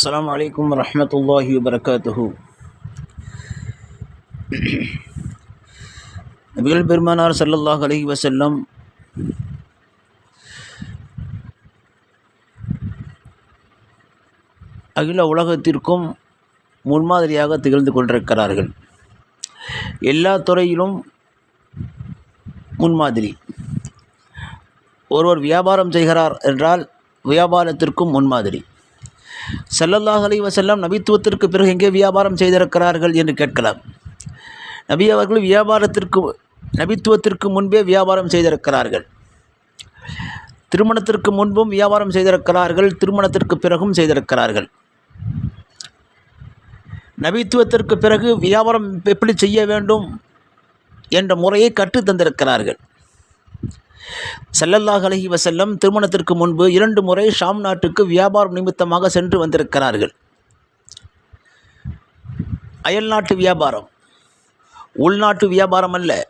அஸ்லாம் வலைக்கம் வரமத்துல்லாஹி வபரகாத்துஹு நபிகள் பெருமானார் சல்லல்லாஹ் அலி வசல்லம் அகில உலகத்திற்கும் முன்மாதிரியாக திகழ்ந்து கொண்டிருக்கிறார்கள். எல்லா துறையிலும் முன்மாதிரி. ஒருவர் வியாபாரம் செய்கிறார் என்றால் வியாபாரத்திற்கும் முன்மாதிரி. சல்லல்லாஹ் அலி வசல்லாம் நபித்துவத்திற்கு பிறகு எங்கே வியாபாரம் செய்திருக்கிறார்கள் என்று கேட்கலாம். நபி அவர்கள் வியாபாரத்திற்கு நபித்துவத்திற்கு முன்பே வியாபாரம் செய்திருக்கிறார்கள். திருமணத்திற்கு முன்பும் வியாபாரம் செய்திருக்கிறார்கள் திருமணத்திற்கு பிறகும் செய்திருக்கிறார்கள். நபித்துவத்திற்கு பிறகு வியாபாரம் எப்படி செய்ய வேண்டும் என்ற முறையை கற்றுத் தந்திருக்கிறார்கள். செல்லல்லாஹ் அலஹி வசல்லம் திருமணத்திற்கு முன்பு இரண்டு முறை ஷாம் நாட்டுக்கு வியாபாரம் நிமித்தமாக சென்று வந்திருக்கிறார்கள். அயல்நாட்டு வியாபாரம். உள்நாட்டு வியாபாரம் அல்ல.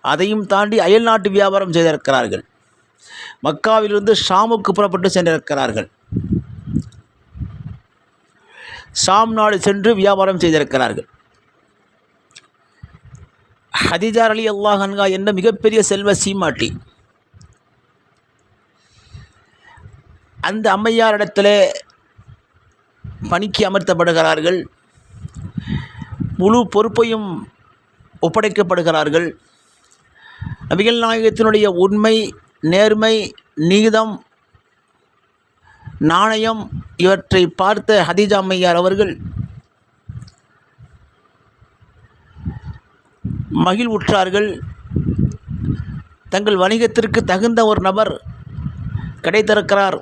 அதையும் தாண்டி அயல்நாட்டு வியாபாரம் செய்திருக்கிறார்கள். மக்காவிலிருந்து ஷாமுக்கு புறப்பட்டு சென்றிருக்கிறார்கள். ஷாம் நாடு சென்று வியாபாரம் செய்திருக்கிறார்கள். ஹதிஜார் அலி அல்லாஹன்கா என்ற மிகப்பெரிய செல்வ சீமாட்டி. அந்த அம்மையாரிடத்தில் பணிக்கு அமர்த்தப்படுகிறார்கள். முழு பொறுப்பையும் ஒப்படைக்கப்படுகிறார்கள். நபிகள் நாயகத்தினுடைய உண்மை நேர்மை நீதம் நாணயம் இவற்றை பார்த்த ஹதீஜா அம்மையார் அவர்கள் மகிழ்வுற்றார்கள். தங்கள் வணிகத்திற்கு தகுந்த ஒரு நபர் கிடைத்திருக்கிறார்.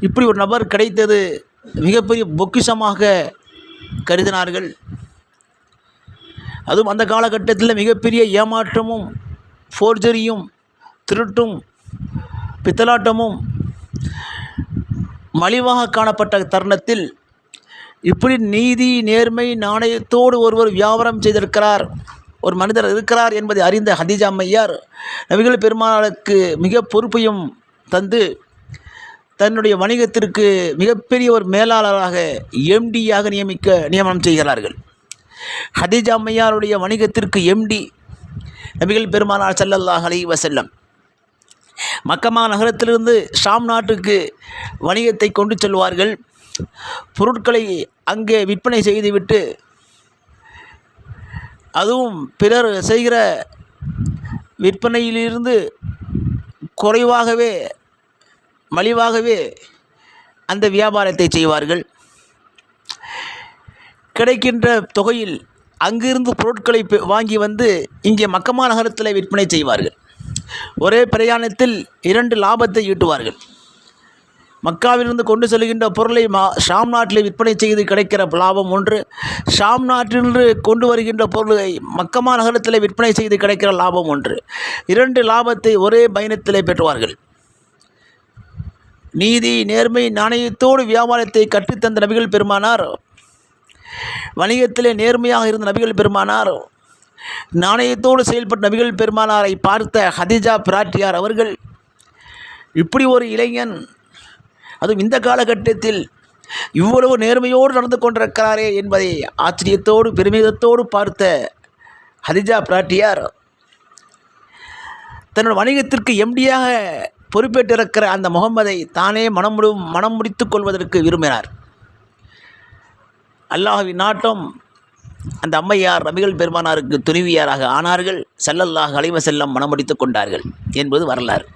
இப்படி ஒரு நபர் கிடைத்தது மிகப்பெரிய பொக்கிஷமாக கருதினார்கள். அதுவும் அந்த காலகட்டத்தில் மிகப்பெரிய ஏமாற்றமும் ஃபோர்ஜரியும் திருட்டும் பித்தலாட்டமும் மலிவாக காணப்பட்ட தருணத்தில் இப்படி நீதி நேர்மை நாணயத்தோடு ஒருவர் வியாபாரம் செய்திருக்கிறார் ஒரு மனிதர் இருக்கிறார் என்பதை அறிந்த ஹதீஜா அம்மையார் நபிகள் பெருமாளுக்கு மிக பொறுப்பையும் தந்து தன்னுடைய வணிகத்திற்கு மிகப்பெரிய ஒரு மேலாளராக எம்டியாக நியமிக்க நியமனம் செய்கிறார்கள். ஹதீஜா அம்மையாருடைய வணிகத்திற்கு எம்டி நபிகள் பெருமானார் ஸல்லல்லாஹு அலி வசல்லம் மக்கமா நகரத்திலிருந்து ஷாம் நாட்டுக்கு வணிகத்தை கொண்டு செல்வார்கள். பொருட்களை அங்கே விற்பனை செய்துவிட்டு அதுவும் பிறர் செய்கிற விற்பனையிலிருந்து குறைவாகவே மலிவாகவே அந்த வியாபாரத்தை செய்வார்கள். கிடைக்கின்ற தொகையில் அங்கிருந்து பொருட்களை வாங்கி வந்து இங்கே மக்கமா நகரத்தில் விற்பனை செய்வார்கள். ஒரே பிரயாணத்தில் இரண்டு லாபத்தை ஈட்டுவார்கள். மக்காவிலிருந்து கொண்டு செல்கின்ற பொருளை மா ஷாம் நாட்டில் விற்பனை செய்து கிடைக்கிற லாபம் ஒன்று. ஷாம் நாட்டிலிருந்து கொண்டு வருகின்ற பொருளை மக்கமா நகரத்தில் விற்பனை செய்து கிடைக்கிற லாபம் ஒன்று. இரண்டு லாபத்தை ஒரே பயணத்திலே பெற்றுவார்கள் நீதி நேர்மை நாணயத்தோடு வியாபாரத்தை கற்றுத்தந்த நபிகள் பெருமானார். வணிகத்திலே நேர்மையாக இருந்த நபிகள் பெருமானார். நாணயத்தோடு செயல்பட்ட நபிகள் பெருமானாரை பார்த்த ஹதிஜா பிராட்டியார் அவர்கள் இப்படி ஒரு இளைஞன் அதுவும் இந்த காலகட்டத்தில் இவ்வளவு நேர்மையோடு நடந்து கொண்டிருக்கிறாரே என்பதை ஆச்சரியத்தோடு பெருமிதத்தோடு பார்த்த ஹதிஜா பிராட்டியார் தன்னோட வணிகத்திற்கு எம்டியாக பொறுப்பேற்றிருக்கிற அந்த முகம்மதை தானே மனம் முடி மனம் முடித்துக் கொள்வதற்கு விரும்பினார். அல்லாஹின் நாட்டம் அந்த அம்மையார் ரமிகள் பெருமானாருக்கு துணிவியாராக ஆனார்கள். ஸல்லல்லாஹு அலைஹி செல்லம் மனமுடித்துக் கொண்டார்கள் என்பது வரலாறு.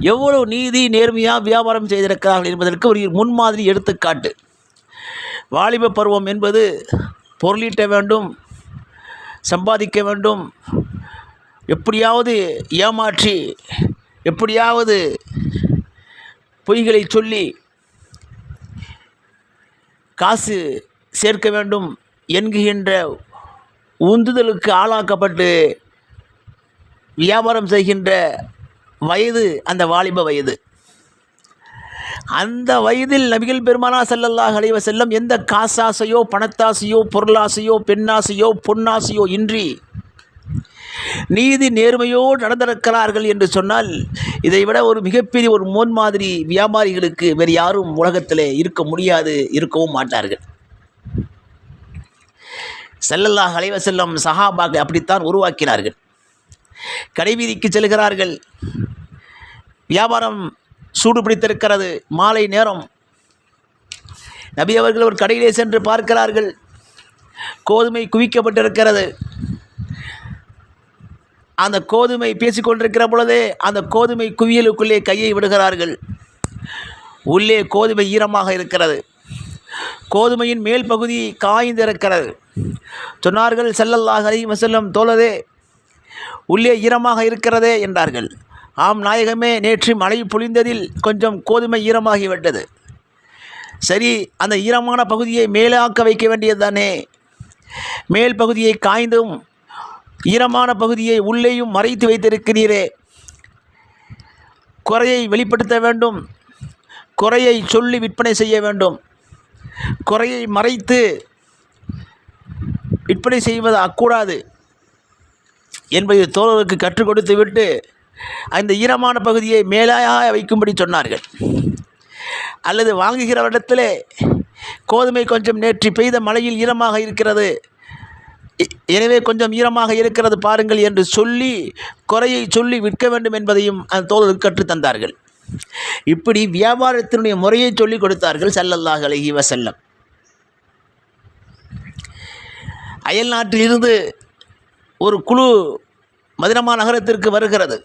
எவ்வளவு நீதி நேர்மையாக வியாபாரம் செய்திருக்கிறார்கள் என்பதற்கு ஒரு முன்மாதிரி எடுத்துக்காட்டு. வாலிப பருவம் என்பது பொருளீட்ட வேண்டும் சம்பாதிக்க வேண்டும் எப்படியாவது ஏமாற்றி எப்படியாவது பொய்களை சொல்லி காசு சேர்க்க வேண்டும் என்கின்ற உந்துதலுக்கு ஆளாக்கப்பட்டு வியாபாரம் செய்கின்ற வயது அந்த வாலிப வயது. அந்த வயதில் நபிகள் பெருமானா செல்லல்லாஹ் அலைவ செல்லம் எந்த காசாசையோ பணத்தாசையோ பொருளாசையோ பெண்ணாசையோ பொன்னாசையோ இன்றி நீதி நேர்மையோடு நடந்திருக்கிறார்கள் என்று சொன்னால் இதை விட ஒரு மிகப்பெரிய ஒரு முன்மாதிரி வியாபாரிகளுக்கு வேறு யாரும் உலகத்திலே இருக்க முடியாது இருக்கவும் மாட்டார்கள். செல்லல்லாஹ் அலைவ செல்லம் சஹாபாக அப்படித்தான் உருவாக்கினார்கள். கடைவீதிக்கு செல்கிறார்கள். வியாபாரம் சூடு பிடித்திருக்கிறது மாலை நேரம். நபி அவர்கள் ஒரு கடையிலே சென்று பார்க்கிறார்கள். கோதுமை குவிக்கப்பட்டிருக்கிறது. அந்த கோதுமை பேசிக்கொண்டிருக்கிற பொழுதே அந்த கோதுமை குவியலுக்குள்ளே கையை விடுகிறார்கள். உள்ளே கோதுமை ஈரமாக இருக்கிறது. கோதுமையின் மேல் பகுதி காய்ந்திருக்கிறது. சொன்னார்கள் செல்லல்லாஹ் அலி வசல்லம் தோழதே உள்ளே ஈரமாக இருக்கிறதே என்றார்கள். ஆம் நாயகமே நேற்று மழை பொழிந்ததில் கொஞ்சம் கோதுமை ஈரமாகிவிட்டது. சரி அந்த ஈரமான பகுதியை மேலாக்க வைக்க வேண்டியதுதானே? மேல் பகுதியை காய்ந்தும் ஈரமான பகுதியை உள்ளேயும் மறைத்து வைத்திருக்கிறீரே. குறையை வெளிப்படுத்த வேண்டும். குறையை சொல்லி விற்பனை செய்ய வேண்டும். குறையை மறைத்து விற்பனை செய்வது அக்கூடாது என்பதை தோழருக்கு கற்றுக் கொடுத்து விட்டு அந்த ஈரமான பகுதியை மேலாக வைக்கும்படி சொன்னார்கள். அல்லது வாங்குகிறவரிடத்திலே கோதுமை கொஞ்சம் நேற்று பெய்த மழையில் ஈரமாக இருக்கிறது. எனவே கொஞ்சம் ஈரமாக இருக்கிறது பாருங்கள் என்று சொல்லி குறையை சொல்லி விற்க வேண்டும் என்பதையும் அந்த தோழருக்கு கற்றுத் தந்தார்கள். இப்படி வியாபாரத்தினுடைய முறையை சொல்லிக் கொடுத்தார்கள் ஸல்லல்லாஹு அலைஹி செல்லம் அயல் நாட்டிலிருந்து ஒரு குழு மதினமா நகரத்திற்கு வருகிறது.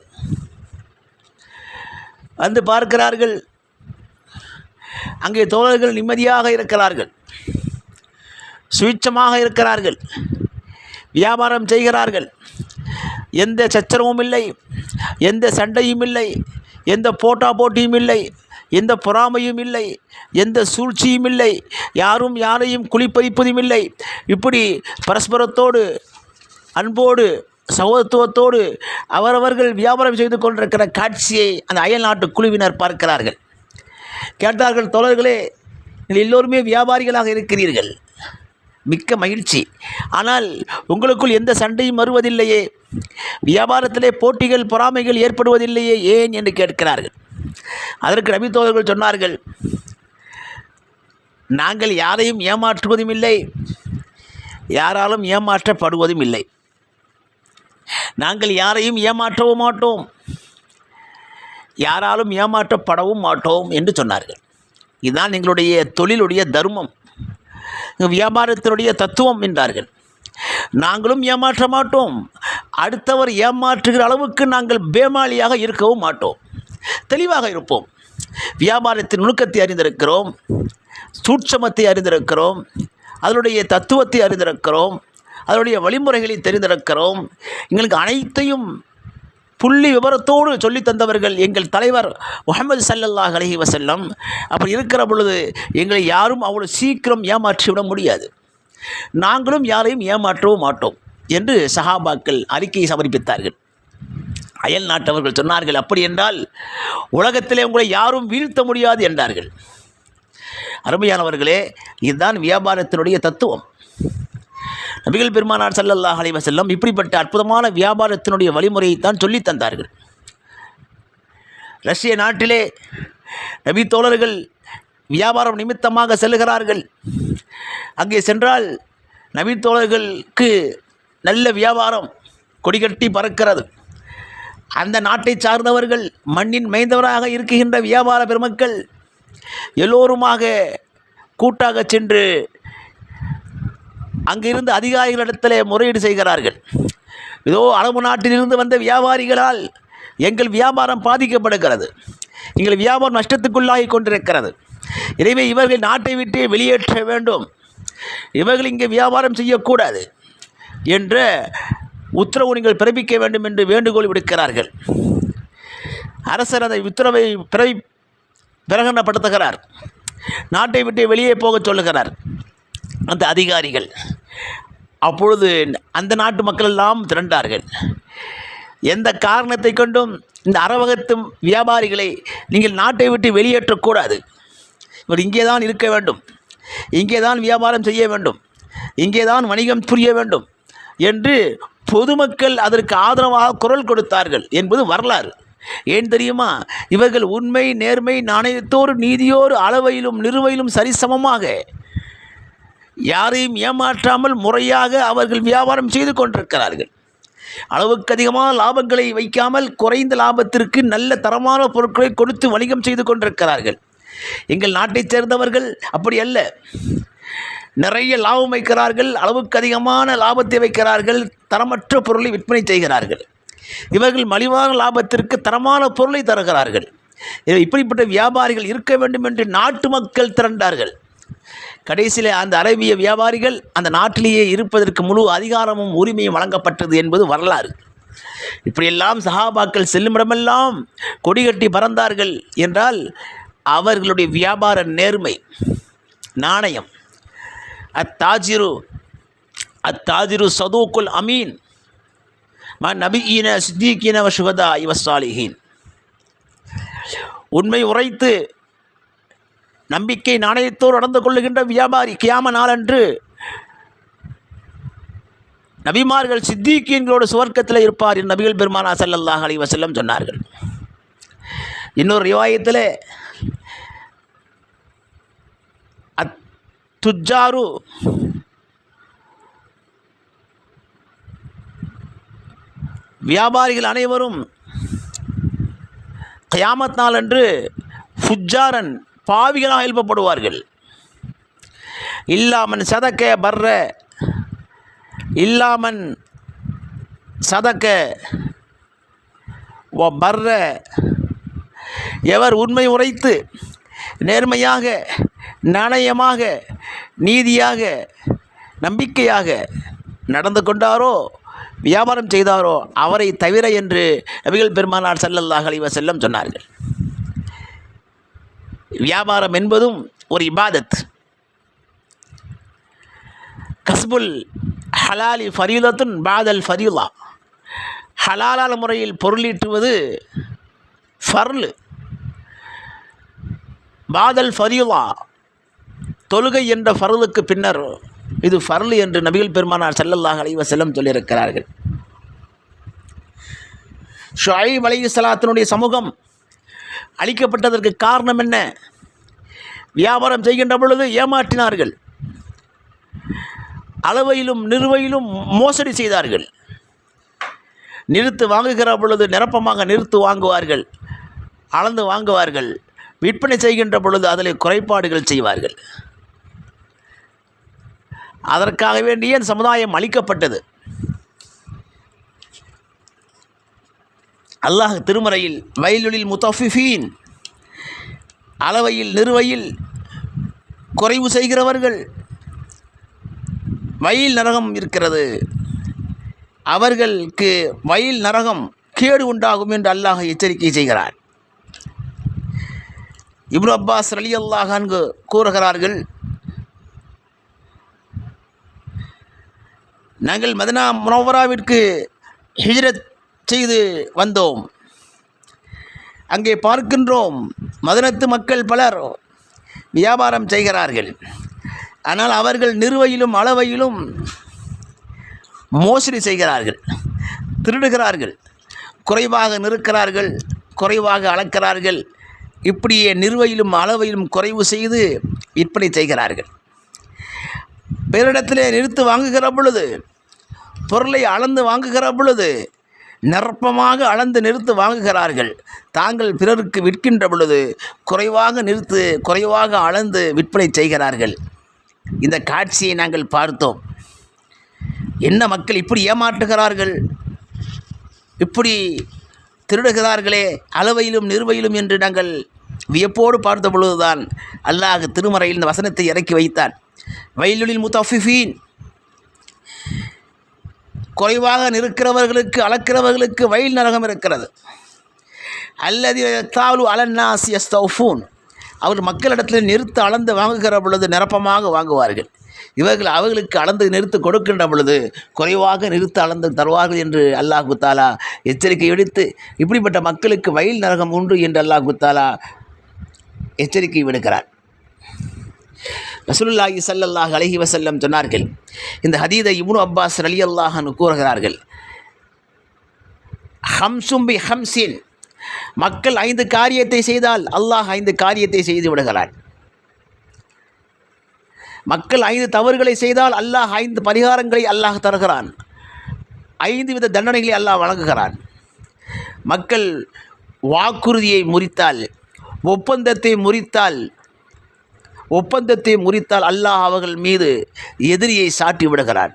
வந்து பார்க்கிறார்கள். அங்கே தோழர்கள் நிம்மதியாக இருக்கிறார்கள். சுவிட்சமாக இருக்கிறார்கள். வியாபாரம் செய்கிறார்கள். எந்த சச்சரவும் இல்லை. எந்த சண்டையும் இல்லை. எந்த போட்டா போட்டியும் இல்லை. எந்த பொறாமையும் இல்லை. எந்த சூழ்ச்சியும் இல்லை. யாரும் யாரையும் குளிப்பறிப்பதும் இல்லை. இப்படி பரஸ்பரத்தோடு அன்போடு சகோதரத்துவத்தோடு அவரவர்கள் வியாபாரம் செய்து கொண்டிருக்கிற காட்சியை அந்த அயல் நாட்டு குழுவினர் பார்க்கிறார்கள். கேட்டார்கள் தோழர்களே நீங்கள் எல்லோருமே வியாபாரிகளாக இருக்கிறீர்கள். மிக்க மகிழ்ச்சி. ஆனால் உங்களுக்குள் எந்த சண்டையும் வருவதில்லையே. வியாபாரத்திலே போட்டிகள் பொறாமைகள் ஏற்படுவதில்லையே ஏன்? என்று கேட்கிறார்கள். அதற்கு நபி தோழர்கள் சொன்னார்கள் நாங்கள் யாரையும் ஏமாற்றுவதும் இல்லை யாராலும் ஏமாற்றப்படுவதும் இல்லை நாங்கள் யாரையும் ஏமாற்றவும் மாட்டோம். யாராலும் ஏமாற்றப்படவும் மாட்டோம் என்று சொன்னார்கள். இதுதான் எங்களுடைய தொழிலுடைய தர்மம். வியாபாரத்தினுடைய தத்துவம் என்றார்கள். நாங்களும் ஏமாற்ற மாட்டோம். அடுத்தவர் ஏமாற்றுகிற அளவுக்கு நாங்கள் பேமாளியாக இருக்கவும் மாட்டோம். தெளிவாக இருப்போம். வியாபாரத்தின் நுணுக்கத்தை அறிந்திருக்கிறோம். சூட்சமத்தை அறிந்திருக்கிறோம். அதனுடைய தத்துவத்தை அறிந்திருக்கிறோம். அதனுடைய வழிமுறைகளை தெரிந்திருக்கிறோம். எங்களுக்கு அனைத்தையும் புள்ளி விவரத்தோடு சொல்லித் தந்தவர்கள் எங்கள் தலைவர் முகமது சல்லல்லாஹ் அலஹி வசல்லம் அப்படி இருக்கிற பொழுது எங்களை யாரும் அவ்வளோ சீக்கிரம் ஏமாற்றிவிட முடியாது. நாங்களும் யாரையும் ஏமாற்றவும் மாட்டோம் என்று சஹாபாக்கள் அறிக்கையை சமர்ப்பித்தார்கள். அயல் நாட்டவர்கள் சொன்னார்கள் அப்படி என்றால் உலகத்திலே உங்களை யாரும் வீழ்த்த முடியாது என்றார்கள். அருமையானவர்களே இதுதான் வியாபாரத்தினுடைய தத்துவம். நபிகள் பெருமானார் சல்லல்லாஹ் அலைஹி செல்லம் இப்படிப்பட்ட அற்புதமான வியாபாரத்தினுடைய வழிமுறையை தான் சொல்லித் தந்தார்கள். ரஷ்ய நாட்டிலே நபி தோழர்கள் வியாபாரம் நிமித்தமாக செல்கிறார்கள் அங்கே சென்றால் நபி தோழர்களுக்கு நல்ல வியாபாரம் கொடிகட்டி பறக்கிறது. அந்த நாட்டை சார்ந்தவர்கள் மண்ணின் மைந்தவராக இருக்கின்ற வியாபார பெருமக்கள் எல்லோருமாக கூட்டாக சென்று அங்கிருந்து அதிகாரிகளிடத்தில் முறையீடு செய்கிறார்கள். இதோ அரபு நாட்டிலிருந்து வந்த வியாபாரிகளால் எங்கள் வியாபாரம் பாதிக்கப்படுகிறது. எங்கள் வியாபாரம் நஷ்டத்துக்குள்ளாகி கொண்டிருக்கிறது. எனவே இவர்கள் நாட்டை விட்டு வெளியேற்ற வேண்டும். இவர்கள் இங்கே வியாபாரம் செய்யக்கூடாது என்ற உத்தரவு நீங்கள் பிறப்பிக்க வேண்டும் என்று வேண்டுகோள் விடுக்கிறார்கள். அரசர் அந்த உத்தரவை பிறவி பிரகடனப்படுத்துகிறார். நாட்டை விட்டு வெளியே போகச் சொல்லுகிறார். அந்த அதிகாரிகள். அப்பொழுது அந்த நாட்டு மக்கள் எல்லாம் திரண்டார்கள். எந்த காரணத்தை கொண்டும் இந்த அரவகத்து வியாபாரிகளை நீங்கள் நாட்டை விட்டு வெளியேற்றக்கூடாது. இவர் இங்கே தான் இருக்க வேண்டும். இங்கே தான் வியாபாரம் செய்ய வேண்டும். இங்கே தான் வணிகம் புரிய வேண்டும் என்று பொதுமக்கள் அதற்கு ஆதரவாக குரல் கொடுத்தார்கள் என்பது வரலாறு. ஏன் தெரியுமா? இவர்கள் உண்மை நேர்மை நாணயத்தோடு நீதியோடு அளவையிலும் நிறுவையிலும் சரிசமமாக யாரையும் ஏமாற்றாமல் முறையாக அவர்கள் வியாபாரம் செய்து கொண்டிருக்கிறார்கள். அளவுக்கு அதிகமான லாபங்களை வைக்காமல் குறைந்த லாபத்திற்கு நல்ல தரமான பொருட்களை கொடுத்து வணிகம் செய்து கொண்டிருக்கிறார்கள். எங்கள் நாட்டைச் சேர்ந்தவர்கள் அப்படி அல்ல. நிறைய லாபம் வைக்கிறார்கள் அளவுக்கு அதிகமான லாபத்தை வைக்கிறார்கள் தரமற்ற பொருளை விற்பனை செய்கிறார்கள். இவர்கள் மலிவான லாபத்திற்கு தரமான பொருளை தருகிறார்கள். இப்படிப்பட்ட வியாபாரிகள் இருக்க வேண்டும் என்று நாட்டு மக்கள் திரண்டார்கள். கடைசியில் அந்த அரேபிய வியாபாரிகள் அந்த நாட்டிலேயே இருப்பதற்கு முழு அதிகாரமும் உரிமையும் வழங்கப்பட்டது என்பது வரலாறு. இப்படியெல்லாம் சஹாபாக்கள் செல்லுமிடமெல்லாம் கொடிகட்டி பறந்தார்கள் என்றால் அவர்களுடைய வியாபார நேர்மை நாணயம் அத்தாஜிரு அத்தாஜிரு சதூக்குல் அமீன் ம நபிஈன சித்திகீன வ சுகதா இவ சாலிஹீன் உண்மை உரைத்து நம்பிக்கை நாணயத்தோடு நடந்து கொள்ளுகின்ற வியாபாரி கியாம நாளன்று நபிமார்கள் சித்திகீன்களோடு சுவர்க்கத்தில் இருப்பார் என் நபிகள் பெருமானா சல்லல்லாஹ் அலைஹி வஸல்லம் சொன்னார்கள். இன்னொரு ரிவாயத்தில் அத் துஜாரு வியாபாரிகள் அனைவரும் கயாமத் நாளன்று ஃபுஜாரன் பாவிகளாக எழுப்பப்படுவார்கள் இல்லாமன் சதக்க பர்ற இல்லாமன் சதக்க பர்ற. எவர் உண்மை உரைத்து நேர்மையாக நாணயமாக நீதியாக நம்பிக்கையாக நடந்து கொண்டாரோ வியாபாரம் செய்தாரோ அவரை தவிர என்று நபிகள் பெருமானார் ஸல்லல்லாஹு அலைஹி செல்லம் சொன்னார்கள். வியாபாரம் என்பதும் ஒரு இபாதத். கஸ்புல் ஹலாலி ஃபரீலத்துன் பாதல் ஃபரீலா ஹலாலான முறையில் பொருளீட்டுவது ஃபர்லு. பாதல் ஃபரீலா தொழுகை என்ற ஃபர்லுக்கு பின்னர் இது ஃபர்லு என்று நபிகள் பெருமானார் செல்லல்லாஹ் அலைவ செல்லம் சொல்லியிருக்கிறார்கள். ஷுஐப் அலைஹிஸ்ஸலாத்தினுடைய சமூகம் அழிக்கப்பட்டதற்கு காரணம் என்ன? வியாபாரம் செய்கின்ற பொழுது ஏமாற்றினார்கள். அளவையிலும் நிறுவையிலும் மோசடி செய்தார்கள். நிறுத்து வாங்குகிற பொழுது நிரப்பமாக நிறுத்து வாங்குவார்கள். அளந்து வாங்குவார்கள். விற்பனை செய்கின்ற பொழுது அதில் குறைபாடுகள் செய்வார்கள். அதற்காக வேண்டிய சமுதாயம் அளிக்கப்பட்டது அல்லாஹ் திருமறையில் வயலுளில் முத்தஃபிஃபீன் அளவையில் நிறுவையில் குறைவு செய்கிறவர்கள் வயல் நரகம் இருக்கிறது. அவர்களுக்கு வயல் நரகம் கேடு உண்டாகும் என்று அல்லாஹ் எச்சரிக்கை செய்கிறார். இப்ரு அப்பாஸ் அலி அல்லாஹ் அங்கு கூறுகிறார்கள் நாங்கள் மதனா முனவராவிற்கு ஹிஜ்ரத் செய்து வந்தோம். அங்கே பார்க்கின்றோம் மதனத்து மக்கள் பலர் வியாபாரம் செய்கிறார்கள். ஆனால் அவர்கள் நிறுவையிலும் அளவையிலும் மோசடி செய்கிறார்கள். திருடுகிறார்கள். குறைவாக நிறுக்கிறார்கள் குறைவாக அளக்கிறார்கள். இப்படியே நிறுவையிலும் அளவையிலும் குறைவு செய்து விற்பனை செய்கிறார்கள். பிறரிடத்திலே நிறுத்து வாங்குகிற பொழுது பொருளை அளந்து வாங்குகிற பொழுது நிரப்பமாக அளந்து நிறுத்து வாங்குகிறார்கள். தாங்கள் பிறருக்கு விற்கின்ற பொழுது குறைவாக நிறுத்து குறைவாக அளந்து விற்பனை செய்கிறார்கள். இந்த காட்சியை நாங்கள் பார்த்தோம். என்ன மக்கள் இப்படி ஏமாற்றுகிறார்கள்? இப்படி திருடுகிறார்களே அளவையிலும் நிறுவையிலும் என்று நாங்கள் வியப்போடு பார்த்த பொழுதுதான் அல்லாஹ் திருமறையில் இந்த வசனத்தை இறக்கி வைத்தான். வயலுளில் முத்தஃபிஃபீன். குறைவாக நிற்கிறவர்களுக்கு அளக்கிறவர்களுக்கு வயல் நரகம் இருக்கிறது. அல்லது தாலு அலன்னாசி எஸ்தௌஃபூன் அவர் மக்களிடத்தில் நிறுத்து அளந்து வாங்குகிற பொழுது நிரப்பமாக வாங்குவார்கள். இவர்கள் அவர்களுக்கு அளந்து நிறுத்து கொடுக்கின்ற பொழுது குறைவாக நிறுத்து அளந்து தருவார்கள் என்று அல்லாஹ் குத்தாலா எச்சரிக்கை விடுத்து இப்படிப்பட்ட மக்களுக்கு வயல் நரகம் உண்டு என்று அல்லாஹ் குத்தாலா எச்சரிக்கை விடுக்கிறார். ரசூலுல்லாஹி சல்லல்லாஹ் அலஹி வசல்லம் சொன்னார்கள். இந்த ஹதீதை இப்னு அப்பாஸ் அலி அல்லாஹன் கூறுகிறார்கள். ஹம்சும் பி ஹம்சின். மக்கள் ஐந்து காரியத்தை செய்தால் அல்லாஹ் ஐந்து காரியத்தை செய்து விடுகிறான். மக்கள் ஐந்து தவறுகளை செய்தால் அல்லாஹ் ஐந்து பரிகாரங்களை அல்லாஹ் தருகிறான். ஐந்து வித தண்டனைகளை அல்லாஹ் வழங்குகிறான். மக்கள் வாக்குறுதியை முறித்தால் ஒப்பந்தத்தை முறித்தால் ஒப்பந்தத்தை முறித்தால் அல்லாஹ் அவர்கள் மீது எதிரியை சாட்டி விடுகிறான்.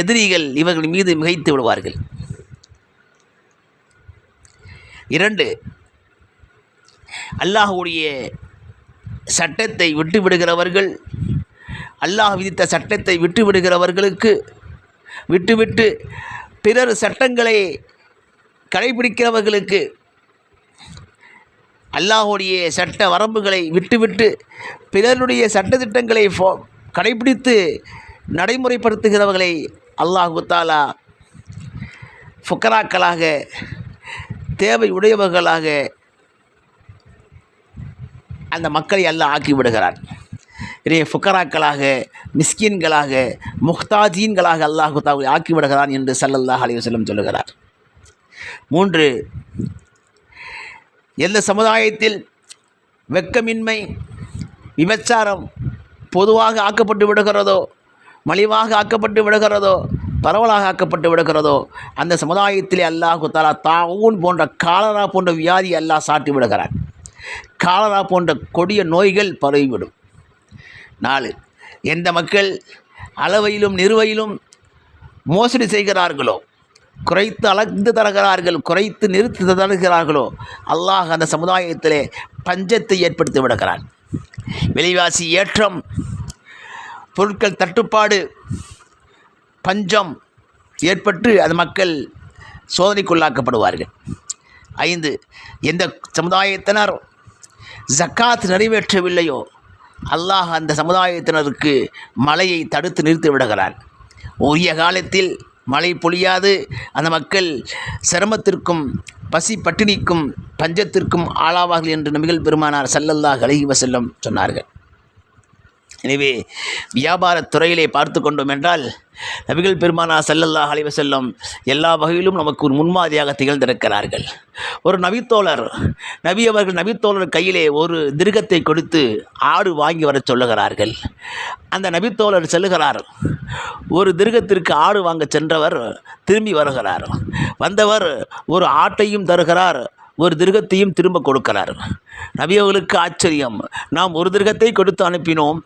எதிரிகள் இவர்கள் மீது மிகைத்து விடுவார்கள். இரண்டு அல்லாஹுடைய சட்டத்தை விட்டு விடுகிறவர்கள் அல்லாஹ் விதித்த சட்டத்தை விட்டு விடுகிறவர்களுக்கு விட்டுவிட்டு பிறர் சட்டங்களை கடைபிடிக்கிறவர்களுக்கு அல்லாஹுடைய சட்ட வரம்புகளை விட்டுவிட்டு பிறருடைய சட்டத்திட்டங்களை ஃபோ கடைபிடித்து நடைமுறைப்படுத்துகிறவர்களை அல்லாஹு தாலா ஃபுக்கராக்களாக தேவை உடையவர்களாக அந்த மக்களை அல்லாஹ் ஆக்கி இறைய ஃபுக்கராக்களாக மிஸ்கின்களாக முஹ்தாஜீன்களாக அல்லாஹு தாவை ஆக்கிவிடுகிறான் என்று சல்லல்லாஹ் அலைஹி வஸல்லம் சொல்லுகிறார். மூன்று எந்த சமுதாயத்தில் வெக்கமின்மை விபச்சாரம் பொதுவாக ஆக்கப்பட்டு விடுகிறதோ மலிவாக ஆக்கப்பட்டு விடுகிறதோ பரவலாக ஆக்கப்பட்டு விடுகிறதோ அந்த சமுதாயத்திலே அல்லாஹு தாலா தாவூன் போன்ற காலரா போன்ற வியாதி அல்லாஹ் சாட்டி விடுகிறார் காலரா போன்ற கொடிய நோய்கள் பரவிவிடும். நாலு எந்த மக்கள் அளவையிலும் நிறுவையிலும் மோசடி செய்கிறார்களோ குறைத்து அளந்து தருகிறார்கள் குறைத்து நிறுத்தி தருகிறார்களோ அல்லாஹ் அந்த சமுதாயத்திலே பஞ்சத்தை ஏற்படுத்தி விடுகிறான். விலைவாசி ஏற்றம் பொருட்கள் தட்டுப்பாடு பஞ்சம் ஏற்பட்டு அது மக்கள் சோதனைக்குள்ளாக்கப்படுவார்கள். ஐந்து எந்த சமுதாயத்தினர் ஜக்காத் நிறைவேற்றவில்லையோ அல்லாஹ் அந்த சமுதாயத்தினருக்கு மழையை தடுத்து நிறுத்தி விடுகிறான். உரிய காலத்தில் மழை பொழியாது. அந்த மக்கள் சிரமத்திற்கும் பசி பட்டினிக்கும் பஞ்சத்திற்கும் ஆளாவார்கள் என்று நபிகள் பெருமானார் சல்லல்லாஹ் அலைஹி வசல்லம் சொன்னார்கள். எனவே வியாபாரத் துறையிலே பார்த்து கொண்டோம் என்றால் நபிகள் பெருமானா செல்லல்லாஹ் அலைவ செல்லும் எல்லா வகையிலும் நமக்கு ஒரு முன்மாதிரியாக திகழ்ந்திருக்கிறார்கள். ஒரு நபித்தோழர் நபி அவர்கள் நபித்தோழர் கையிலே ஒரு திருகத்தை கொடுத்து ஆடு வாங்கி வரச் சொல்லுகிறார்கள். அந்த நபித்தோழர் செல்லுகிறார். ஒரு திருகத்திற்கு ஆடு வாங்க சென்றவர் திரும்பி வருகிறார். வந்தவர் ஒரு ஆட்டையும் தருகிறார் ஒரு திருகத்தையும் திரும்ப கொடுக்கிறார். நபியவர்களுக்கு ஆச்சரியம் நாம் ஒரு திருகத்தை கொடுத்து அனுப்பினோம்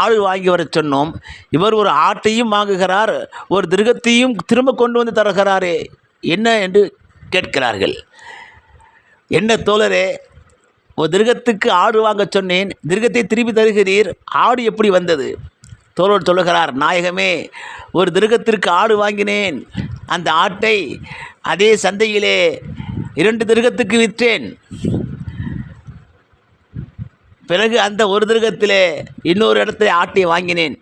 ஆடு வாங்கி வரச் சொன்னோம். இவர் ஒரு ஆட்டையும் வாங்குகிறார் ஒரு திருகத்தையும் திரும்ப கொண்டு வந்து தருகிறாரே என்ன என்று கேட்கிறார்கள். என்ன தோழரே ஒரு திருகத்துக்கு ஆடு வாங்க சொன்னேன் திருகத்தை திருப்பி தருகிறீர் ஆடு எப்படி வந்தது? தோழர் சொல்லுகிறார் நாயகமே ஒரு திருகத்திற்கு ஆடு வாங்கினேன் அந்த ஆட்டை அதே சந்தையிலே இரண்டு திருகத்துக்கு விற்றேன். பிறகு அந்த ஒரு திருகத்திலே இன்னொரு இடத்துல ஆட்டை வாங்கினேன்.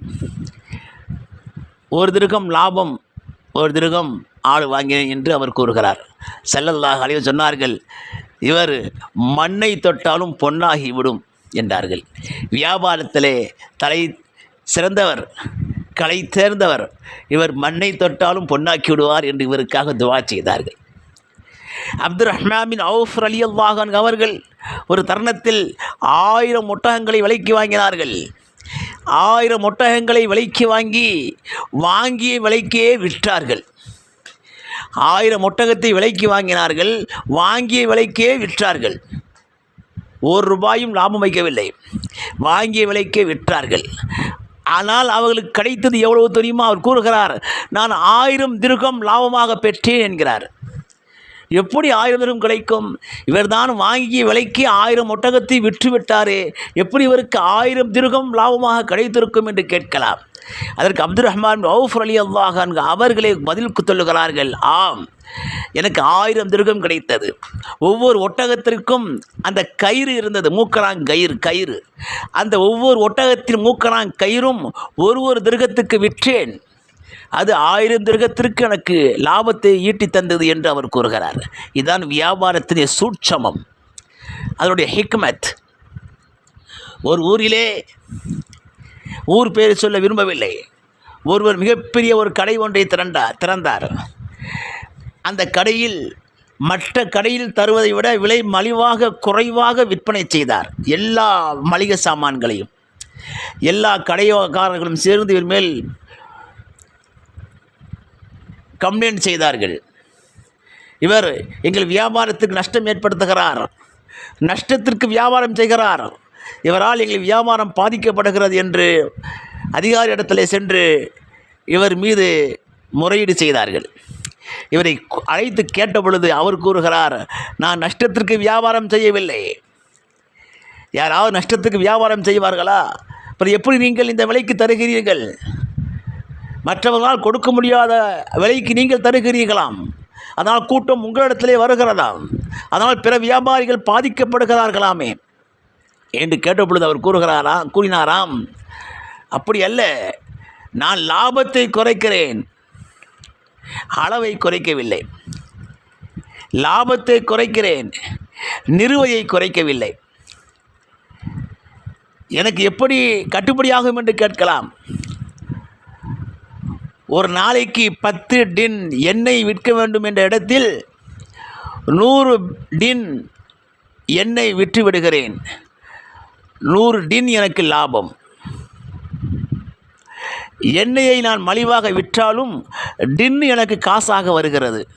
ஒரு திருகம் லாபம் ஒரு திருகம் ஆடு வாங்கினேன் என்று அவர் கூறுகிறார். செல்லல்லாஹ் அழிவு சொன்னார்கள் இவர் மண்ணை தொட்டாலும் பொன்னாகிவிடும் என்றார்கள். வியாபாரத்திலே தலை சிறந்தவர் கலை தேர்ந்தவர் இவர் மண்ணை தொட்டாலும் பொன்னாக்கி விடுவார் என்று இவருக்காக துவா செய்தார்கள். அப்துல் ரஹ்மான் அவுஃப் அலி அல்லாஹான் அவர்கள் ஒரு தருணத்தில் ஆயிரம் ஒட்டகங்களை விலைக்கு வாங்கினார்கள். ஆயிரம் ஒட்டகங்களை விலைக்கு வாங்கி வாங்கிய விலைக்கே விற்றார்கள். ஆயிரம் ஒட்டகத்தை விலைக்கு வாங்கினார்கள் வாங்கிய விலைக்கே விற்றார்கள். ஒரு ரூபாயும் லாபம் வைக்கவில்லை. வாங்கிய விலைக்கே விற்றார்கள். ஆனால் அவர்களுக்கு கிடைத்தது எவ்வளவு தெரியுமா? அவர் கூறுகிறார் நான் ஆயிரம் திருகம் லாபமாக பெற்றேன் என்கிறார். எப்படி ஆயிரம் தரம் கிடைக்கும்? இவர்தான் வாங்கிய விலைக்கு ஆயிரம் ஒட்டகத்தை விற்றுவிட்டாரே. எப்படி இவருக்கு ஆயிரம் திருகம் லாபமாக கிடைத்திருக்கும் என்று கேட்கலாம். அதற்கு அப்துல் ரஹ்மான் ரவுஃப் அலி அல்லாஹான் அவர்களே பதில் சொல்லுகிறார்கள் ஆம் எனக்கு ஆயிரம் திருகம் கிடைத்தது. ஒவ்வொரு ஒட்டகத்திற்கும் அந்த கயிறு இருந்தது மூக்கராங் கயிறு கயிறு. அந்த ஒவ்வொரு ஒட்டகத்தின் மூக்கராங் கயிறும் ஒரு ஒரு திருகத்துக்கு விற்றேன். அது ஆயிரம் திருகத்திற்கு எனக்கு லாபத்தை ஈட்டி தந்தது என்று அவர் கூறுகிறார். இதுதான் வியாபாரத்தினுடைய சூட்சமம். அதனுடைய ஹிக்மத் ஒரு ஊரிலே ஊர் பேர் சொல்ல விரும்பவில்லை. ஒருவர் மிகப்பெரிய ஒரு கடை ஒன்றை திறந்தார் திறந்தார். அந்த கடையில் மற்ற கடையில் தருவதை விட விலை மலிவாக குறைவாக விற்பனை செய்தார். எல்லா மளிகை சாமான்களையும். எல்லா கடைக்காரர்களும் சேர்ந்து இவர் மேல் கம்ப்ளைண்ட் செய்தார்கள். இவர் எங்கள் வியாபாரத்துக்கு நஷ்டம் ஏற்படுத்துகிறார். நஷ்டத்திற்கு வியாபாரம் செய்கிறார். இவரால் எங்கள் வியாபாரம் பாதிக்கப்படுகிறது என்று அதிகாரி இடத்துல சென்று இவர் மீது முறையீடு செய்தார்கள். இவரை அழைத்து கேட்ட பொழுது அவர் கூறுகிறார் நான் நஷ்டத்திற்கு வியாபாரம் செய்யவில்லை. யாராவது நஷ்டத்துக்கு வியாபாரம் செய்வார்களா? அப்புறம் எப்படி நீங்கள் இந்த விலைக்கு தருகிறீர்கள்? மற்றவர்களால் கொடுக்க முடியாத விலைக்கு நீங்கள் தருகிறீர்களாம். அதனால் கூட்டம் உங்களிடத்திலே வருகிறதாம். அதனால் பிற வியாபாரிகள் பாதிக்கப்படுகிறார்களாமே. என்று கேட்ட பொழுது அவர் கூறுகிறாராம் கூறினாராம் அப்படி அல்ல. நான் லாபத்தை குறைக்கிறேன். அளவை குறைக்கவில்லை. லாபத்தை குறைக்கிறேன். நிறுவையை குறைக்கவில்லை. எனக்கு எப்படி கட்டுப்படியாகும் என்று கேட்கலாம். ஒரு நாளைக்கு பத்து டின் எண்ணெய் விற்க வேண்டும் என்ற இடத்தில் நூறு டின் எண்ணெய் விற்று விடுகிறேன். நூறு டின் எனக்கு லாபம். எண்ணெயை நான் மலிவாக விற்றாலும் டின் எனக்கு காசாக வருகிறது.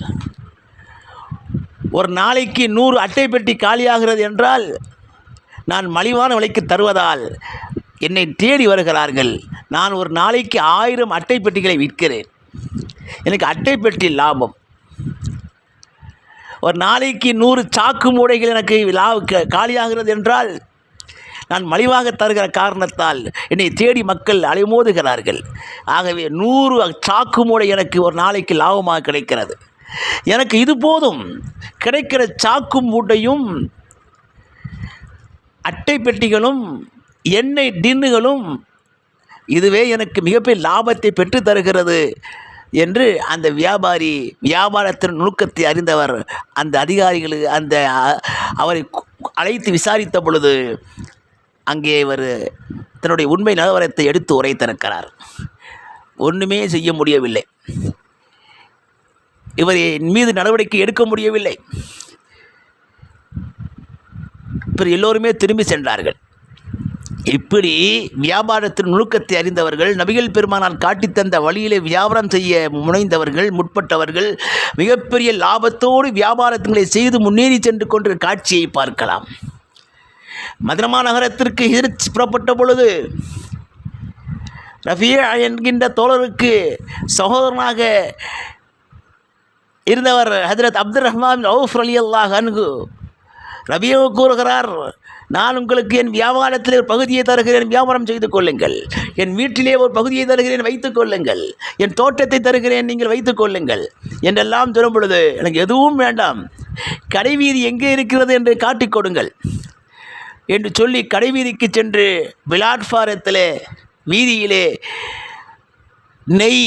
ஒரு நாளைக்கு நூறு அட்டை பெட்டி காலியாகிறது என்றால் நான் மலிவான விலைக்கு தருவதால் என்னை தேடி வருகிறார்கள். நான் ஒரு நாளைக்கு ஆயிரம் அட்டை பெட்டிகளை விற்கிறேன். எனக்கு அட்டை பெட்டி லாபம். ஒரு நாளைக்கு நூறு சாக்கு மூடைகள் எனக்கு லா க- காலியாகிறது என்றால் நான் மலிவாக தருகிற காரணத்தால் என்னை தேடி மக்கள் அலைமோதுகிறார்கள். ஆகவே நூறு சாக்கு மூடை எனக்கு ஒரு நாளைக்கு லாபமாக கிடைக்கிறது. எனக்கு இது போதும். கிடைக்கிற சாக்கு மூட்டையும் அட்டை பெட்டிகளும் எண்ணெய் டின்னுகளும் இதுவே எனக்கு மிகப்பெரிய லாபத்தை பெற்று தருகிறது என்று அந்த வியாபாரி வியாபாரத்தின் நுணுக்கத்தை அறிந்தவர் அந்த அதிகாரிகளுக்கு அந்த அவரை அழைத்து விசாரித்த பொழுது அங்கே இவர் தன்னுடைய உண்மை நிலவரத்தை எடுத்து உரைத்திருக்கிறார். ஒன்றுமே செய்ய முடியவில்லை. இவர் என் மீது நடவடிக்கை எடுக்க முடியவில்லை. இவர் எல்லோருமே திரும்பி சென்றார்கள். இப்படி வியாபாரத்தின் நுணுக்கத்தை அறிந்தவர்கள் நபிகள் பெருமானால் காட்டித் தந்த வழியிலே வியாபாரம் செய்ய முனைந்தவர்கள் முற்பட்டவர்கள் மிகப்பெரிய லாபத்தோடு வியாபாரங்களை செய்து முன்னேறி சென்று கொண்ட காட்சியை பார்க்கலாம். மதுரமா நகரத்திற்கு எதிர்த்து புறப்பட்ட பொழுது ரஃபியா என்கின்ற தோழருக்கு சகோதரனாக இருந்தவர் ஹஜரத் அப்துல் ரஹ்மான் ரவுஃப் அலி அல்லாஹ் அன்கு ரபியோ கூறுகிறார் நான் உங்களுக்கு என் வியாபாரத்தில் ஒரு பகுதியை தருகிறேன் வியாபாரம் செய்து கொள்ளுங்கள். என் வீட்டிலே ஒரு பகுதியை தருகிறேன் வைத்துக் கொள்ளுங்கள். என் தோட்டத்தை தருகிறேன் நீங்கள் வைத்துக் கொள்ளுங்கள். என்றெல்லாம் சொல்லும் பொழுது எனக்கு எதுவும் வேண்டாம். கடைவீதி எங்கே இருக்கிறது என்று காட்டிக் கொடுங்கள். என்று சொல்லி கடைவீதிக்கு சென்று பிளாட்ஃபாரத்தில் வீதியிலே நெய்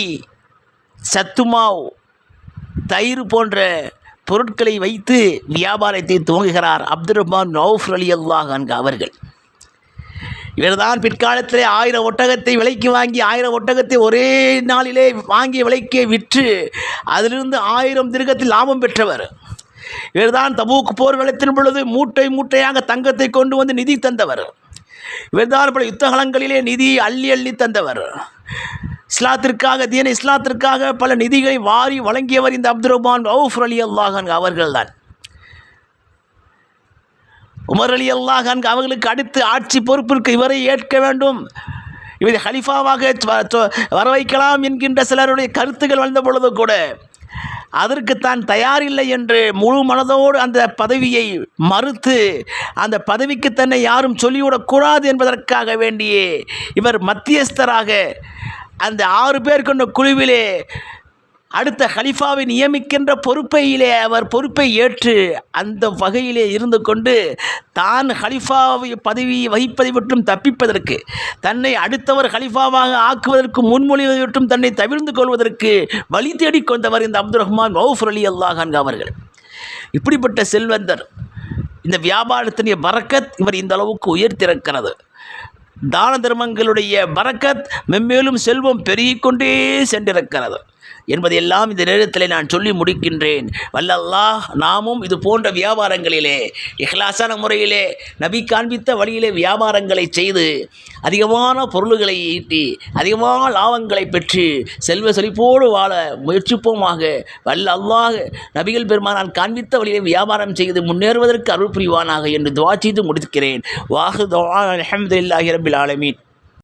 சத்துமாவ் தயிர் போன்ற பொருட்களை வைத்து வியாபாரத்தை துவங்குகிறார் அப்துல் ரஹ்மான் நவுஃப் அலி அல்லாஹ் அவர்கள். இவர்தான் பிற்காலத்திலே ஆயிரம் ஒட்டகத்தை விலைக்கு வாங்கி ஆயிரம் ஒட்டகத்தை ஒரே நாளிலே வாங்கிய விலைக்கே விற்று அதிலிருந்து ஆயிரம் திருகத்தில் லாபம் பெற்றவர். இவர்தான் தபூக் போர் வெள்ளத்தின் பொழுது மூட்டை மூட்டையாக தங்கத்தை கொண்டு வந்து நிதி தந்தவர். இவர்தான் பல யுத்தகலங்களிலே நிதி அள்ளி அள்ளி தந்தவர். இஸ்லாத்திற்காக தீன இஸ்லாத்திற்காக பல நிதிகளை வாரி வழங்கியவர் இந்த அப்துல் ரஹ்மான் ரவுஃப் அலி அல்லாஹான் அவர்கள்தான். உமர் அலி அல்லாஹன் அவர்களுக்கு அடுத்து ஆட்சி பொறுப்பிற்கு இவரை ஏற்க வேண்டும். இவரை ஹலிஃபாவாக வ- வர வைக்கலாம் என்கின்ற சிலருடைய கருத்துக்கள் வந்த பொழுது கூட அதற்கு தான் தயாரில்லை என்று முழு மனதோடு அந்த பதவியை மறுத்து அந்த பதவிக்கு தன்னை யாரும் சொல்லிவிடக்கூடாது என்பதற்காக வேண்டியே இவர் மத்தியஸ்தராக அந்த ஆறு பேர் கொண்ட குழுவிலே அடுத்த ஹலிஃபாவை நியமிக்கின்ற பொறுப்பையிலே அவர் பொறுப்பை ஏற்று அந்த வகையிலே இருந்து கொண்டு தான் ஹலிஃபாவை பதவி வகிப்பதை விட்டும் தப்பிப்பதற்கு தன்னை அடுத்தவர் ஹலிஃபாவாக ஆக்குவதற்கு முன்மொழிவதை விட்டும் தன்னை தவிர்ந்து கொள்வதற்கு வழி தேடிக் கொண்டவர் இந்த அப்துல் ரஹ்மான் மௌஃபர் அலி அல்லாஹான் அவர்கள். இப்படிப்பட்ட செல்வந்தர் இந்த வியாபாரத்தினுடைய பரக்கத் இவர் இந்த அளவுக்கு உயர்த்திருக்கிறது தான தர்மங்களுடைய பரக்கத் மென்மேலும் செல்வம் பெருகிக்கொண்டே சென்றிருக்கிறது. என்பதையெல்லாம் இந்த நேரத்தில் நான் சொல்லி முடிக்கின்றேன். வல்லல்லாஹ் நாமும் இது போன்ற வியாபாரங்களிலே இஹ்லாசான முறையிலே நபி காண்பித்த வழியிலே வியாபாரங்களை செய்து அதிகமான பொருள்களை ஈட்டி அதிகமான லாபங்களை பெற்று செல்வ செழிப்போடு வாழ முயற்சிப்போமாக. வல்ல அல்லாஹ் நபிகள் பெருமானால் காண்பித்த வழியிலே வியாபாரம் செய்து முன்னேறுவதற்கு அருள் புரிவானாக என்று துவா செய்து முடிக்கிறேன். வாஹு துவா அலமதுல்லாஹி ரபில் ஆலமீன்.